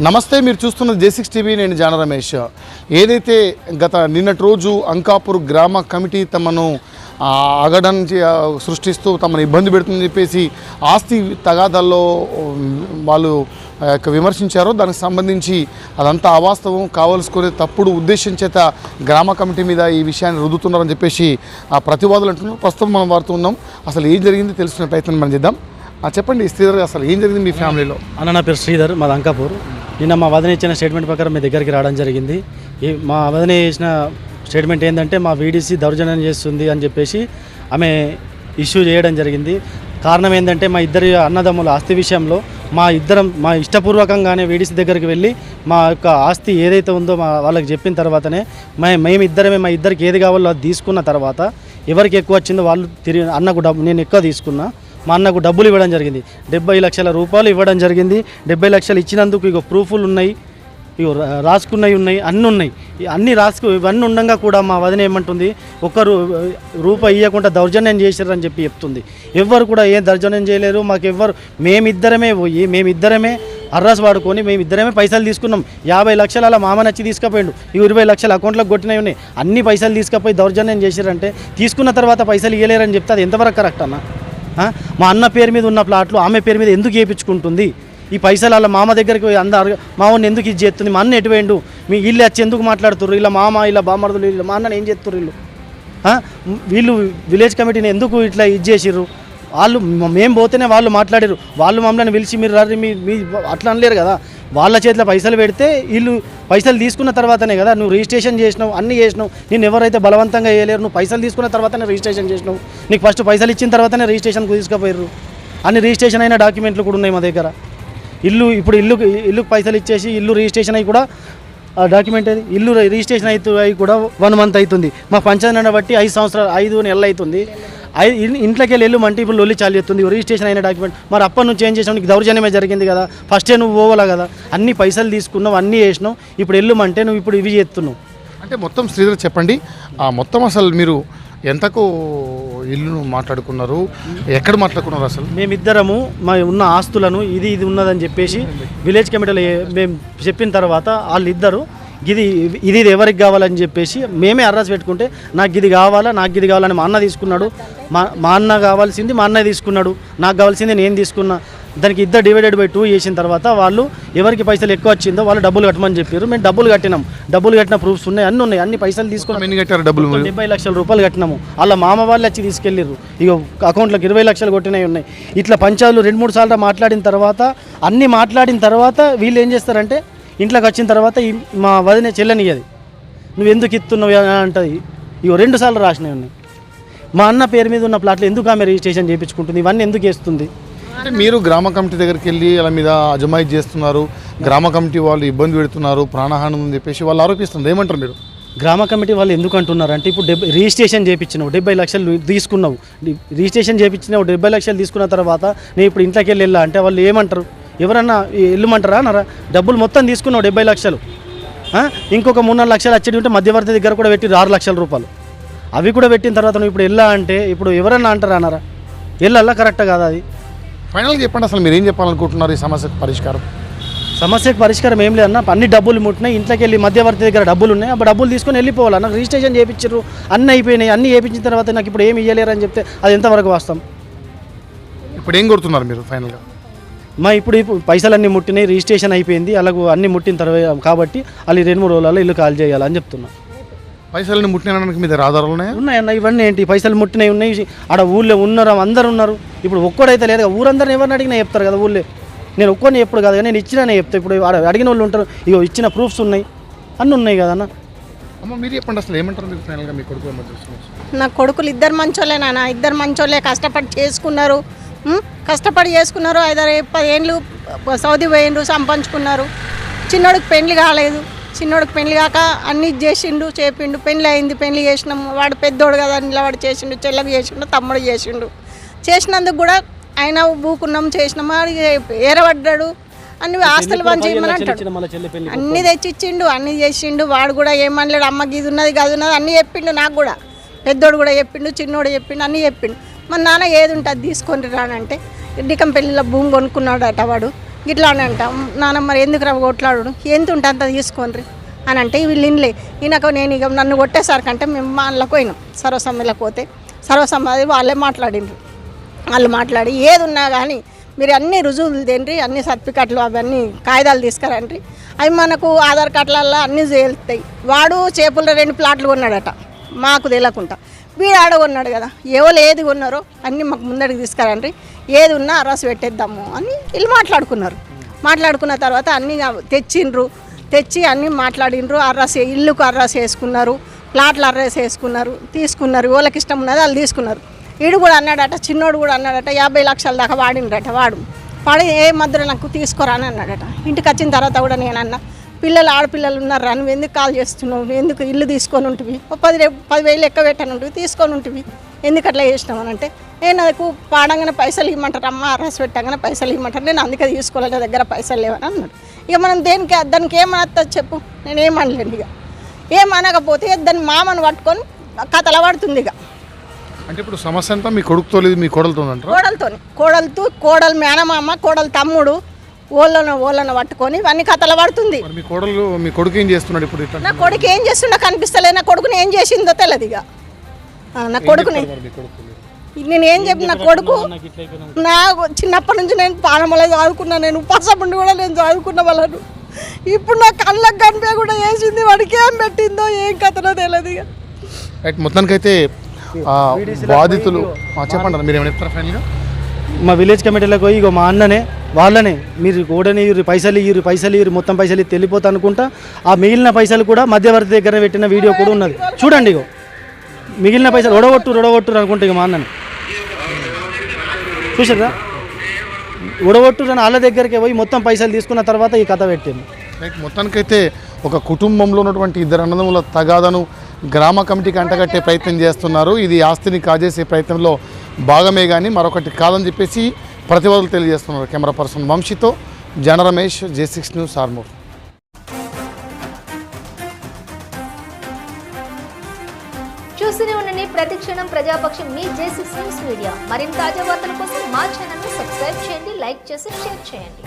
నమస్తే మీరు చూస్తున్న జే సిక్స్ టీవీ నేను జాన రమేష్. ఏదైతే గత నిన్నటి రోజు అంకాపూర్ గ్రామ కమిటీ తమను అగడం చే- సృష్టిస్తూ తమను ఇబ్బంది పెడుతుందని చెప్పేసి ఆస్తి తగాదాల్లో వాళ్ళు యొక్క విమర్శించారో దానికి సంబంధించి అదంతా అవాస్తవం కావాల్సుకునే తప్పుడు ఉద్దేశం చేత గ్రామ కమిటీ మీద ఈ విషయాన్ని రుద్దుతున్నారని చెప్పేసి ఆ ప్రతివాదులు అంటున్నారు. ప్రస్తుతం మనం వాడుతూ ఉన్నాం. అసలు ఏం జరిగింది తెలుసుకునే ప్రయత్నం మనం చేద్దాం. చెప్పండి శ్రీధర్ అసలు ఏం జరిగింది మీ ఫ్యామిలీలో? అన్న నా పేరు శ్రీధర్ మాది అంకాపూర్. నిన్న మా వదిన ఇచ్చిన స్టేట్మెంట్ ప్రకారం మీ దగ్గరికి రావడం జరిగింది. ఈ మా వదిన ఇచ్చిన స్టేట్మెంట్ ఏంటంటే మా వీడీసీ దౌర్జన్యం చేస్తుంది అని చెప్పేసి ఆమె ఇష్యూ చేయడం జరిగింది. కారణం ఏంటంటే మా ఇద్దరి అన్నదమ్ముల ఆస్తి విషయంలో మా ఇద్దరం మా ఇష్టపూర్వకంగానే వీడిసి దగ్గరికి వెళ్ళి మా యొక్క ఆస్తి ఏదైతే ఉందో మా వాళ్ళకి చెప్పిన తర్వాతనే మే మేమిద్దరమే మా ఇద్దరికి ఏది కావాలో అది తీసుకున్న తర్వాత ఎవరికి ఎక్కువ వచ్చిందో వాళ్ళు తిరిగి అన్నకు డబ్బు నేను ఎక్కువ తీసుకున్నా. మా అన్నకు డబ్బులు ఇవ్వడం జరిగింది. డెబ్బై లక్షల రూపాయలు ఇవ్వడం జరిగింది. డెబ్బై లక్షలు ఇచ్చినందుకు ఇక ప్రూఫ్లు ఉన్నాయి ఇగో రా- రాసుకున్నవి ఉన్నాయి అన్నీ ఉన్నాయి. అన్నీ అన్ని రాసుకు ఇవన్నీ ఉండగా కూడా మా వదిన ఏమంటుంది ఒక్కరు రూపాయి ఇవ్వకుండా దౌర్జన్యం చేశారని చెప్పి చెప్తుంది. ఎవ్వరు కూడా ఏం దౌర్జన్యం చేయలేరు. మాకు ఎవ్వరు మేమిద్దరమే పోయి మేమిద్దరమే అర్రాస్ వాడుకొని మేమిద్దరమే పైసలు తీసుకున్నాం. యాభై లక్షలు అలా మామ నచ్చి తీసుకుపోయిండు. ఈ ఇరవై లక్షలు అకౌంట్లోకి కొట్టినవి ఉన్నాయి. అన్ని పైసలు తీసుకుపోయి దౌర్జన్యం చేశారంటే తీసుకున్న తర్వాత పైసలు ఇవ్వలేరని చెప్తే అది ఎంతవరకు కరెక్ట్ అన్న? మా అన్న పేరు మీద ఉన్న ప్లాట్లు ఆమె పేరు మీద ఎందుకు వేయించుకుంటుంది ఈ పైసలు అలా మామ దగ్గరికి పోయి అందరు మా ఎందుకు ఇది చేస్తుంది? మా అన్న ఎటువేండు మీ వీళ్ళు వచ్చి ఎందుకు మాట్లాడుతుర్రు? ఇలా మామ ఇలా బామర్దులు ఇలా మా అన్నని ఏం చేస్తుర్రు వీళ్ళు? వీళ్ళు విలేజ్ కమిటీని ఎందుకు ఇట్లా ఇది చేసిర్రు? వాళ్ళు మేము పోతేనే వాళ్ళు మాట్లాడారు వాళ్ళు మమ్మల్ని పిలిచి మీరు రండి మీ అట్లా అనలేరు కదా. వాళ్ళ చేతిలో పైసలు పెడితే వీళ్ళు పైసలు తీసుకున్న తర్వాతనే కదా నువ్వు రిజిస్ట్రేషన్ చేసినావు అన్నీ చేసినావు నేను ఎవరైతే బలవంతంగా వేయలేరు నువ్వు పైసలు తీసుకున్న తర్వాతనే రిజిస్ట్రేషన్ చేసినావు నీకు ఫస్ట్ పైసలు ఇచ్చిన తర్వాతనే రిజిస్ట్రేషన్కి తీసుకుపోయారు అన్ని రిజిస్ట్రేషన్ అయిన డాక్యుమెంట్లు కూడా ఉన్నాయి మా దగ్గర. ఇల్లు ఇప్పుడు ఇల్లు ఇల్లుకి పైసలు ఇచ్చేసి ఇల్లు రిజిస్ట్రేషన్ అయ్యి కూడా ఆ డాక్యుమెంట్ అది ఇల్లు రిజిస్ట్రేషన్ అయితే అయి కూడా వన్ మంత్ అవుతుంది మా పంచాయతీ బట్టి ఐదు సంవత్సరాలు ఐదు నెలలు అవుతుంది ఇంట్లోకి వెళ్ళి వెళ్ళు అంటే ఇప్పుడు లొల్లి చాలు చేస్తుంది. రిజిస్ట్రేషన్ అయిన డాక్యుమెంట్. మరి అప్పటి నుంచి ఏం చేసినావు? నీకు దౌర్జన్యమే జరిగింది కదా. ఫస్టే నువ్వు పోవాలా కదా? అన్ని పైసలు తీసుకున్నావు అన్నీ చేసినావు. ఇప్పుడు వెళ్ళమంటే నువ్వు ఇప్పుడు ఇవి చేస్తున్నావు. అంటే మొత్తం శ్రీధర్ చెప్పండి. ఆ మొత్తం అసలు మీరు ఎంతకు ఇల్లును మాట్లాడుకున్నారు? ఎక్కడ మాట్లాడుకున్నారు అసలు? మేమిద్దరము మా ఉన్న ఆస్తులను ఇది ఇది ఉన్నదని చెప్పేసి విలేజ్ కమిటీలో మేము చెప్పిన తర్వాత వాళ్ళిద్దరు ఇది ఇది ఇది ఎవరికి కావాలని చెప్పేసి మేమే అర్రాసి పెట్టుకుంటే నాకు ఇది కావాలా నాకు ఇది కావాలని మా అన్న తీసుకున్నాడు. మా మా అన్న కావాల్సింది మా అన్న తీసుకున్నాడు. నాకు కావాల్సింది నేను తీసుకున్నా. దానికి ఇద్దరు డివైడెడ్ బై టూ చేసిన తర్వాత వాళ్ళు ఎవరికి పైసలు ఎక్కువ వచ్చిందో వాళ్ళు డబ్బులు కట్టమని చెప్పారు. మేము డబ్బులు కట్టినాం. డబ్బులు కట్టిన ప్రూఫ్స్ ఉన్నాయి అన్నీ ఉన్నాయి. అన్ని పైసలు తీసుకున్నాం ఎన్ని కట్టారు డబ్బులు? డెబ్బై లక్షల రూపాయలు కట్టినాము. వాళ్ళ మామ వాళ్ళు వచ్చి తీసుకెళ్ళిర్రు. ఇక అకౌంట్లోకి ఇరవై లక్షలు కొట్టినవి ఉన్నాయి. ఇట్లా పంచాలు రెండు మూడు సార్లు మాట్లాడిన తర్వాత అన్నీ మాట్లాడిన తర్వాత వీళ్ళు ఏం చేస్తారంటే ఇంట్లోకి వచ్చిన తర్వాత మా వదిన చెల్లనియ్యది. నువ్వు ఎందుకు ఇస్తున్నావు అని అంటది. ఇగో రెండు సార్లు రాసినవి ఉన్నాయి మా అన్న పేరు మీద ఉన్న ప్లాట్లు ఎందుకు ఆమె రిజిస్ట్రేషన్ చేయించుకుంటుంది? ఇవన్నీ ఎందుకు వేస్తుంది? అంటే మీరు గ్రామ కమిటీ దగ్గరికి వెళ్ళి వాళ్ళ మీద అజమాయిత్ చేస్తున్నారు గ్రామ కమిటీ వాళ్ళు ఇబ్బంది పెడుతున్నారు ప్రాణహాని ఉందని చెప్పేసి వాళ్ళు ఆరోపిస్తున్నారు. ఏమంటారు మీరు? గ్రామ కమిటీ వాళ్ళు ఎందుకు అంటున్నారు అంటే ఇప్పుడు డెబ్బై రిజిస్ట్రేషన్ చేయించినావు డెబ్బై లక్షలు తీసుకున్నావు. రిజిస్ట్రేషన్ చేయించినావు డెబ్బై లక్షలు తీసుకున్న తర్వాత నేను ఇప్పుడు ఇంట్లోకి వెళ్ళి వెళ్ళా అంటే వాళ్ళు ఏమంటారు? ఎవరన్నా వెళ్ళమంటారా అన్నారా? డబ్బులు మొత్తం తీసుకున్నావు డెబ్బై లక్షలు? ఇంకొక మూడు నాలుగు లక్షలు వచ్చేది ఉంటే మధ్యవర్తి దగ్గర కూడా పెట్టి ఆరు లక్షల రూపాయలు. అవి కూడా పెట్టిన తర్వాత నువ్వు ఇప్పుడు వెళ్ళా అంటే ఇప్పుడు ఎవరన్నా అంటారా అన్నారా? వెళ్ళాలా? కరెక్ట్ కాదా అది? ఫైనల్గా చెప్పండి అసలు మీరు ఏం చెప్పాలనుకుంటున్నారు ఈ సమస్యకు పరిష్కారం? సమస్యకు పరిష్కారం ఏం లేదన్న అన్ని డబ్బులు ముట్టినాయి ఇంట్లోకి వెళ్ళి మధ్యవర్తి దగ్గర డబ్బులు ఉన్నాయి. అప్పుడు డబ్బులు తీసుకొని వెళ్ళిపోవాలి నాకు రిజిస్ట్రేషన్ చేయించారు అన్నీ అయిపోయినాయి అన్నీ చేయించిన తర్వాత నాకు ఇప్పుడు ఏమి ఇవ్వలేరు అని చెప్తే అది ఎంతవరకు వాస్తాం ఇప్పుడు ఏం కొడుతున్నారు మీరు ఫైనల్గా? మా ఇప్పుడు ఇప్పుడు పైసలన్నీ ముట్టినాయి రిజిస్ట్రేషన్ అయిపోయింది అలాగూ అన్నీ ముట్టిన తర్వాత కాబట్టి వాళ్ళు రెండు మూడు రోజులలో ఇల్లు కాల్ చేయాలని చెప్తున్నా. పైసలని ముట్టినడానికి మీ దగ్గర ఆధారాలు ఉన్నాయా? ఉన్నాయన్న ఇవన్నీ ఏంటి? పైసలు ముట్టినాయి ఉన్నాయి ఆడ ఊళ్ళో ఉన్నారు అందరు ఉన్నారు. ఇప్పుడు ఒక్కడైతే లేదు ఊరందరిని ఎవరిని అడిగినా చెప్తారు కదా ఊళ్ళో. నేను ఒక్కడిని ఎప్పుడు కాదు కానీ నేను ఇచ్చినానే చెప్తా. ఇప్పుడు ఆడ అడిగిన వాళ్ళు ఉంటారు ఇగో ఇచ్చిన ప్రూఫ్స్ ఉన్నాయి అన్నీ ఉన్నాయి కదన్న అమ్మ మీరు చెప్పండి అసలు ఏమంటారు మీరు ఫైనల్గా మీ కొడుకు ఏమో చూస్తున్నారు నా కొడుకులు ఇద్దరు మంచోళ్ళే నాన్న ఇద్దరు మంచోళ్ళే కష్టపడి చేసుకున్నారు? కష్టపడి చేసుకున్నారు. ఐదారు పదేళ్ళు సౌదీ పోయిండ్రు సంపాదించుకున్నారు. చిన్నోడికి పెళ్ళి కాలేదు. చిన్నోడికి పెళ్ళి కాక అన్ని చేసిండు చేపిండు. పెళ్ళి అయింది పెళ్ళి చేసినాం. వాడు పెద్దోడు కదా నిలబడి చేసిండు. చెల్లెకు చేసిండు తమ్ముడు చేసిండు. చేసినందుకు కూడా ఆయన ఊకున్నాం చేసినాం. ఏరబడ్డాడు. అన్ని ఆస్తులు పంచి ఇమ్మని అన్ని తెచ్చిచ్చిండు అన్ని చేసిండు. వాడు కూడా ఏమనలేడు అమ్మకి ఇది ఉన్నది అది ఉన్నది. అన్నీ చెప్పిండు నాకు కూడా. పెద్దోడు కూడా చెప్పిండు చిన్నోడు చెప్పిండు అన్నీ చెప్పిండు. మన నాన్న ఏది ఉంటుంది అది తీసుకొని రానంటే డికంపల్లిలో భూమి కొనుక్కున్నాడు అట వాడు. ఇట్లా అని అంట. నాన్న మరి ఎందుకు రా కొట్లాడు ఎంత ఉంటే అంత తీసుకోండి అని అంటే వీళ్ళు ఇన్లే. ఈయనకు నేను ఇక నన్ను కొట్టేసరికంటే మేము మా అందులోకి పోయినాం. సర్వసమ్మలకు పోతే సర్వసమ్మది వాళ్ళే మాట్లాడిండ్రు. వాళ్ళు మాట్లాడి ఏది ఉన్నా కానీ మీరు అన్ని రుజువులు తేండి అన్ని సర్టిఫికెట్లు అవన్నీ కాగితాలు తీసుకురండి అవి మనకు ఆధార్ కార్డులలో అన్నీ చేస్తాయి వాడు చేపల రెండు ప్లాట్లు కొన్నాడట. మాకు తెలియకుండా. వీడు ఆడ కొన్నాడు కదా ఎవరు ఏది కొన్నారో అన్నీ మాకు ముందడికి తీసుకురండి. ఏది ఉన్నా అరాసు పెట్టేద్దాము అని వీళ్ళు మాట్లాడుకున్నారు. మాట్లాడుకున్న తర్వాత అన్నీ తెచ్చిండ్రు. తెచ్చి అన్నీ మాట్లాడిండ్రు. అర్రస్ ఇల్లుకు అర్రస్ వేసుకున్నారు. ప్లాట్లు అర్రస్ వేసుకున్నారు. తీసుకున్నారు. వాళ్ళకి ఇష్టం ఉన్నది వాళ్ళు తీసుకున్నారు. వీడు కూడా అన్నాడట చిన్నోడు కూడా అన్నాడట యాభై లక్షల దాకా వాడిండ్రట వాడు. వాడి ఏ మధ్యలో నాకు తీసుకోరా అని అన్నాడట. ఇంటికి వచ్చిన తర్వాత కూడా నేను అన్నా పిల్లలు ఆడపిల్లలు ఉన్నారు నువ్వు ఎందుకు కాల్ చేస్తున్నావు? ఎందుకు ఇల్లు తీసుకొని ఉంటుంది ఓ పది రే- పదివేలు ఎక్క పెట్టని ఉంటుంది తీసుకొని ఉంటుంది ఎందుకు అట్లా చేసినావు అని అంటే నేను నాకు పాడంగానే పైసలు ఇవ్వమంటారు అమ్మ అరస్ పెట్టగానే పైసలు ఇవ్వమంటారు నేను అందుకే తీసుకోవాలి నా దగ్గర పైసలు లేవని అన్నాడు. ఇక మనం దేనికి దానికి ఏమనొస్తుంది చెప్పు. నేను ఏమనలేను ఇక. ఏమనకపోతే దాన్ని మామను పట్టుకొని కథల పడుతుంది ఇక. అంటే ఇప్పుడు సమస్య అంతా మీ కొడుకుతో లేదు మీ కోడలతో కోడలతో కోడలతో కోడలు మేనమామ కోడలు తమ్ముడు ఓళ్ళను ఓళ్ళను పట్టుకొని ఇవన్నీ కథలు పడుతుంది. మరి మీ కోడలు మీ కొడుకు ఏం చేస్తున్నాడు ఇప్పుడు ఇట్లా నా కొడుకు ఏం చేస్తుండో కనిపిస్తలే నా కొడుకుని ఏం చేసిందో తెలియదు ఇక. ఆ, నా కొడుకుని మరి మీ కొడుకు నేను ఏం చెప్పిన నా కొడుకు నా చిన్నప్పటి నుంచి నేను పానమల చదువుకున్నా నేను ఉపాసపుండి కూడా నేను చదువుకున్న వాళ్ళను. ఇప్పుడు నా కళ్ళకు కనిపే కూడా వేసింది వాడికి ఏం పెట్టిందో ఏం కథనో తెలియదు ఇక. రైట్ మొత్తానికైతే ఆ, బాధితులు ఆ, చెప్పండి మీరు ఏమైనా చెప్తారా? ఫైనల్గా మా విలేజ్ కమిటీలకు పోయి ఇగో మా అన్ననే వాళ్ళనే మీరు ఓడని ఇరు పైసలు ఇరు పైసలు ఇరు మొత్తం పైసలు ఇయ్యి వెళ్ళిపోతా అనుకుంటా ఆ మిగిలిన పైసలు కూడా మధ్యవర్తి దగ్గర పెట్టిన వీడియో కూడా ఉన్నది. చూడండి ఇగో. మిగిలిన పైసలు ఒడగొట్టు ఒడగొట్టురు అనుకుంటా ఇక మా అన్నని. చూసారా ఒడగొట్టు అని వాళ్ళ దగ్గరికి పోయి మొత్తం పైసలు తీసుకున్న తర్వాత ఈ కథ పెట్టింది. మొత్తానికైతే ఒక కుటుంబంలో ఉన్నటువంటి ఇద్దరు అన్నదమ్ముల తగాదను గ్రామ కమిటీకి అంటగట్టే ప్రయత్నం చేస్తున్నారు. ఇది ఆస్తిని కాజేసే ప్రయత్నంలో భాగమే కానీ మరొకటి కాదని చెప్పేసి ప్రతివాదులు తెలియజేస్తున్నారు కెమెరా పర్సన్ వంశీతో. జన Ramesh J six news Armoor. చూస్తూనే ఉండండి ప్రతి క్షణం ప్రజాపక్షం మీ జే సిక్స్ న్యూస్ మీడియా. మరింత తాజా వార్తల కోసం మా ఛానల్ని సబ్స్క్రైబ్ చేయండి లైక్ చేసి షేర్ చేయండి.